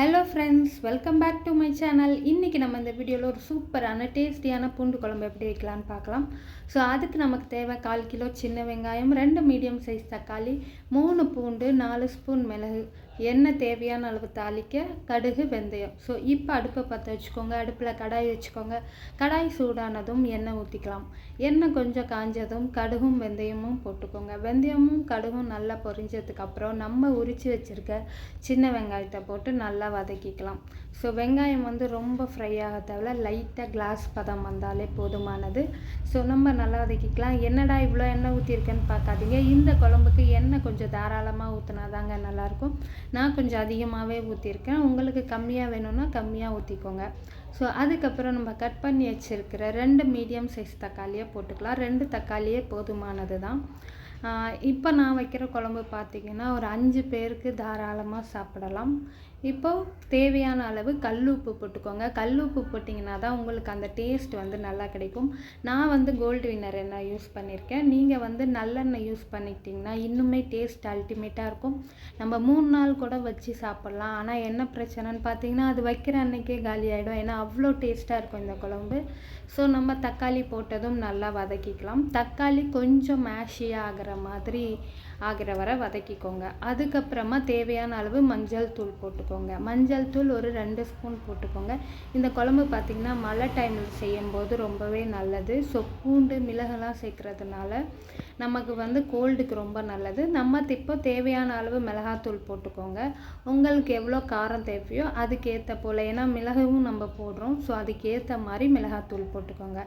Hello friends welcome back to my channel இன்றைக்கி நம்ம இந்த வீடியோவில் ஒரு சூப்பரான டேஸ்டியான பூண்டு குழம்பு எப்படி வைக்கலான்னு பார்க்கலாம். ஸோ அதுக்கு நமக்கு தேவை கால் கிலோ சின்ன வெங்காயம் ரெண்டு மீடியம் சைஸ் தக்காளி மூணு பூண்டு நாலு ஸ்பூன் மிளகு எண்ணெய் தேவையான அளவு தாளிக்க? கடுகு வெந்தயம். ஸோ இப்போ அடுப்பை பற்ற வச்சுக்கோங்க. அடுப்பில் கடாய் வச்சுக்கோங்க. கடாய் சூடானதும் எண்ணெய் ஊற்றிக்கலாம் எண்ணெய் கொஞ்சம் காஞ்சதும் கடுகும் வெந்தயமும் போட்டுக்கோங்க. வெந்தயமும் கடுகும் நல்லா பொரிஞ்சதுக்கப்புறம் நம்ம உரித்து வச்சுருக்க சின்ன வெங்காயத்தை போட்டு நல்லா வதக்கிக்கலாம். ஸோ வெங்காயம் வந்து ரொம்ப ஃப்ரை ஆக தேவையில்ல. லைட்டாக கிளாஸ் பதம் வந்தாலே போதுமானது. ஸோ நம்ம நல்லா வதக்கிக்கலாம். என்னடா இவ்வளோ எண்ணெய் ஊற்றிருக்கேன்னு பார்க்காதீங்க. இந்த குழம்புக்கு எண்ணெய் கொஞ்சம் தாராளமாக ஊற்றினா தாங்க நல்லாயிருக்கும். நான் கொஞ்சம் அதிகமாகவே ஊற்றிருக்கேன் உங்களுக்கு கம்மியாக வேணும்னா கம்மியாக ஊற்றிக்கோங்க ஸோ அதுக்கப்புறம் நம்ம கட் பண்ணி வச்சுருக்கிற ரெண்டு மீடியம் சைஸ் தக்காளியை போட்டுக்கலாம். ரெண்டு தக்காளியே போதுமானது தான். இப்போ நான் வைக்கிற குழம்பு பார்த்திங்கன்னா ஒரு அஞ்சு பேருக்கு தாராளமாக சாப்பிடலாம். இப்போது தேவையான அளவு கல் உப்பு போட்டுக்கோங்க. கல் உப்பு போட்டிங்கன்னா தான் உங்களுக்கு அந்த டேஸ்ட் வந்து நல்லா கிடைக்கும். நான் வந்து கோல்டு வின்னர் எண்ணெய் யூஸ் பண்ணியிருக்கேன் நீங்கள் வந்து நல்லெண்ணெய் யூஸ் பண்ணிக்கிட்டிங்கன்னா இன்னுமே டேஸ்ட் அல்டிமேட்டாக இருக்கும். நம்ம மூணு நாள் கூட வச்சு சாப்பிட்லாம். ஆனால் என்ன பிரச்சனைன்னு பார்த்தீங்கன்னா அது வைக்கிற அன்னைக்கே காலி ஆகிடும் ஏன்னா அவ்வளோ டேஸ்ட்டாக இருக்கும் இந்த குழம்பு. ஸோ நம்ம தக்காளி போட்டதும் நல்லா வதக்கிக்கலாம். தக்காளி கொஞ்சம் மேஷியாக ஆகிற மாதிரி ஆகிற வரை வதக்கிக்கோங்க. அதுக்கப்புறமா தேவையான அளவு மஞ்சள் தூள் போட்டுக்கோங்க. மஞ்சள் தூள் ஒரு ரெண்டு ஸ்பூன் போட்டுக்கோங்க. இந்த குழம்பு பார்த்திங்கன்னா மழை டைமில் செய்யும்போது ரொம்பவே நல்லது. ஸோ பூண்டு மிளகெல்லாம் சேர்க்குறதுனால நமக்கு வந்து கோல்டுக்கு ரொம்ப நல்லது. நம்ம இப்போ தேவையான அளவு மிளகாத்தூள் போட்டுக்கோங்க. உங்களுக்கு எவ்வளோ காரம் தேவையோ அதுக்கேற்ற போல். ஏன்னா மிளகும் நம்ம போடுறோம். ஸோ அதுக்கேற்ற மாதிரி மிளகாத்தூள் போட்டுக்கோங்க.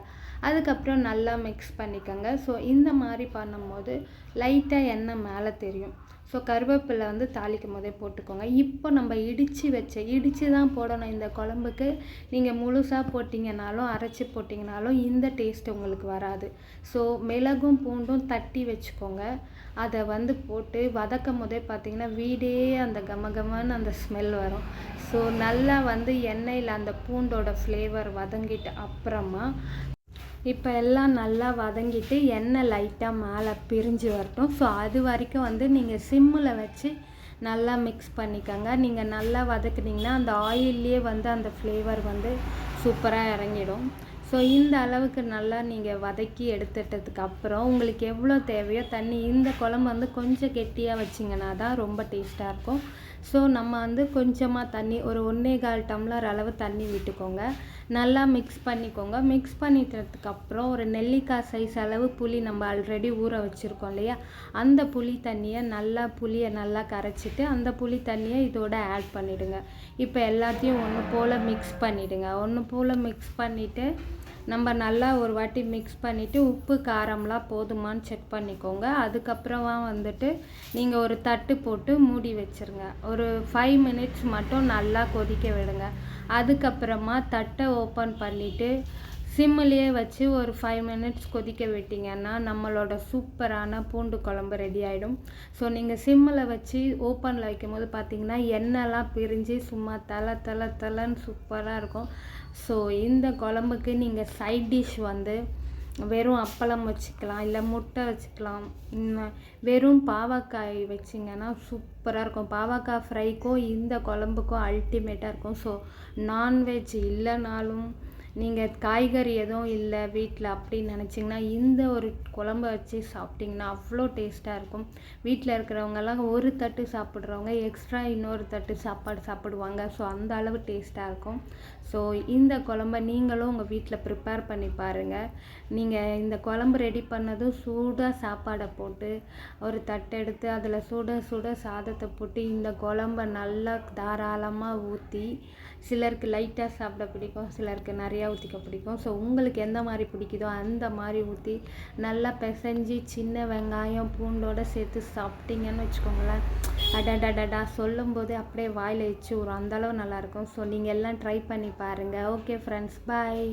அதுக்கப்புறம் நல்லா மிக்ஸ் பண்ணிக்கோங்க. ஸோ இந்த மாதிரி பண்ணும்போது லைட்டாக எண்ணெய் மேலே தெரியும். ஸோ கருவேப்பிலை வந்து தாளிக்கும் போதே போட்டுக்கோங்க. இப்போ நம்ம இடித்து வச்ச இடித்து தான் போடணும் இந்த குழம்புக்கு. நீங்கள் முழுசாக போட்டிங்கனாலும் அரைச்சி போட்டிங்கனாலும் இந்த டேஸ்ட் உங்களுக்கு வராது. ஸோ மிளகும் பூண்டும் தட்டி வச்சுக்கோங்க. அதை வந்து போட்டு வதக்கும் போதே பார்த்திங்கன்னா வீடே அந்த கம கமன்னு அந்த ஸ்மெல் வரும். ஸோ நல்லா வந்து எண்ணெயில் அந்த பூண்டோட ஃப்ளேவர் வதங்கிட்டு அப்புறமா இப்போ எல்லாம் நல்லா வதங்கிட்டு எண்ணெய் லைட்டாக மேலே பிரிஞ்சு வரட்டும். ஸோ அது வரைக்கும் வந்து நீங்கள் சிம்மில் வச்சு நல்லா மிக்ஸ் பண்ணிக்கோங்க. நீங்கள் நல்லா வதக்குனிங்கன்னா அந்த ஆயில்லையே வந்து அந்த ஃப்ளேவர் வந்து சூப்பராக இறங்கிடும். ஸோ இந்த அளவுக்கு நல்லா நீங்கள் வதக்கி எடுத்துட்டதுக்கு அப்புறம் உங்களுக்கு எவ்வளோ தேவையோ தண்ணி இந்த குழம்பு வந்து கொஞ்சம் கெட்டியாக வச்சிங்கன்னா தான் ரொம்ப டேஸ்ட்டாக இருக்கும். ஸோ நம்ம வந்து கொஞ்சமாக தண்ணி ஒரு ஒன்றே கால் டம்ளர் அளவு தண்ணி விட்டுக்கோங்க. நல்லா மிக்ஸ் பண்ணிக்கோங்க. மிக்ஸ் பண்ணிட்டதுக்கு அப்புறம் ஒரு நெல்லிக்காய் சைஸ் அளவு புளி நம்ம ஆல்ரெடி ஊற வச்சுருக்கோம் இல்லையா? அந்த புளி தண்ணியை நல்லா புளியை நல்லா கரைச்சிட்டு அந்த புளி தண்ணியை இதோட ஆட் பண்ணிவிடுங்க இப்போ எல்லாத்தையும் ஒன்று போல் மிக்ஸ் பண்ணிவிடுங்க ஒன்று போல் மிக்ஸ் பண்ணிவிட்டு நம்ம நல்லா ஒரு வாட்டி மிக்ஸ் பண்ணிவிட்டு உப்பு காரம்லாம் போதுமான்னு செக் பண்ணிக்கோங்க. அதுக்கப்புறமா வந்துட்டு நீங்கள் ஒரு தட்டு போட்டு மூடி வச்சுருங்க. ஒரு ஃபைவ் மினிட்ஸ் மட்டும் நல்லா கொதிக்க விடுங்க. அதுக்கப்புறமா தட்டை ஓப்பன் பண்ணிவிட்டு சிம்மிலேயே வச்சு ஒரு ஃபைவ் மினிட்ஸ் கொதிக்க விட்டிங்கன்னா நம்மளோட சூப்பரான பூண்டு குழம்பு ரெடி ஆகிடும் ஸோ நீங்கள் சிம்மில் வச்சு ஓப்பனில் வைக்கும்போது பார்த்தீங்கன்னா எண்ணெய்லாம் பிரிஞ்சு சும்மா தலை தலை தலைன்னு சூப்பராக இருக்கும். ஸோ இந்த குழம்புக்கு நீங்கள் சைட் டிஷ் வந்து வெறும் அப்பளம் வச்சுக்கலாம் இல்லை முட்டை வச்சுக்கலாம். வெறும் பாவக்காய் வச்சிங்கன்னா சூப்பராக இருக்கும். பாவக்காய் ஃப்ரைக்கும் இந்த குழம்புக்கும் அல்டிமேட்டாக இருக்கும். ஸோ நான்வெஜ் இல்லைனாலும் நீங்கள் காய்கறி எதுவும் இல்லை வீட்டில் அப்படின்னு நினச்சிங்கன்னா இந்த ஒரு குழம்பு வச்சு சாப்பிட்டிங்கன்னா அவ்வளோ டேஸ்ட்டாக இருக்கும். வீட்டில் இருக்கிறவங்கெல்லாம் ஒரு தட்டு சாப்பிட்றவங்க எக்ஸ்ட்ரா இன்னொரு தட்டு சாப்பாடு சாப்பிடுவாங்க. ஸோ அந்த அளவு டேஸ்ட்டாக இருக்கும். ஸோ இந்த குழம்ப நீங்களும் உங்கள் வீட்டில் ப்ரிப்பேர் பண்ணி பாருங்கள் நீங்கள் இந்த குழம்பு ரெடி பண்ணதும் சூடாக சாப்பாடை போட்டு ஒரு தட்டு எடுத்து அதில் சுட சுட சாதத்தை போட்டு இந்த குழம்ப நல்லா தாராளமாக ஊற்றி சிலருக்கு லைட்டாக சாப்பிட பிடிக்கும் சிலருக்கு நிறையா ஊற்றிக்க பிடிக்கும். ஸோ உங்களுக்கு எந்த மாதிரி பிடிக்குதோ அந்த மாதிரி ஊற்றி நல்லா பிசைஞ்சு சின்ன வெங்காயம் பூண்டோடு சேர்த்து சாப்பிட்டீங்கன்னு வச்சுக்கோங்களேன். அடடடடா சொல்லும் போதே அப்படியே வாயில் வச்சு வரும். அந்தளவு நல்லாயிருக்கும் ஸோ நீங்கள் எல்லாம் ட்ரை பண்ணி பாருங்கள் ஓகே ஃப்ரெண்ட்ஸ் பாய்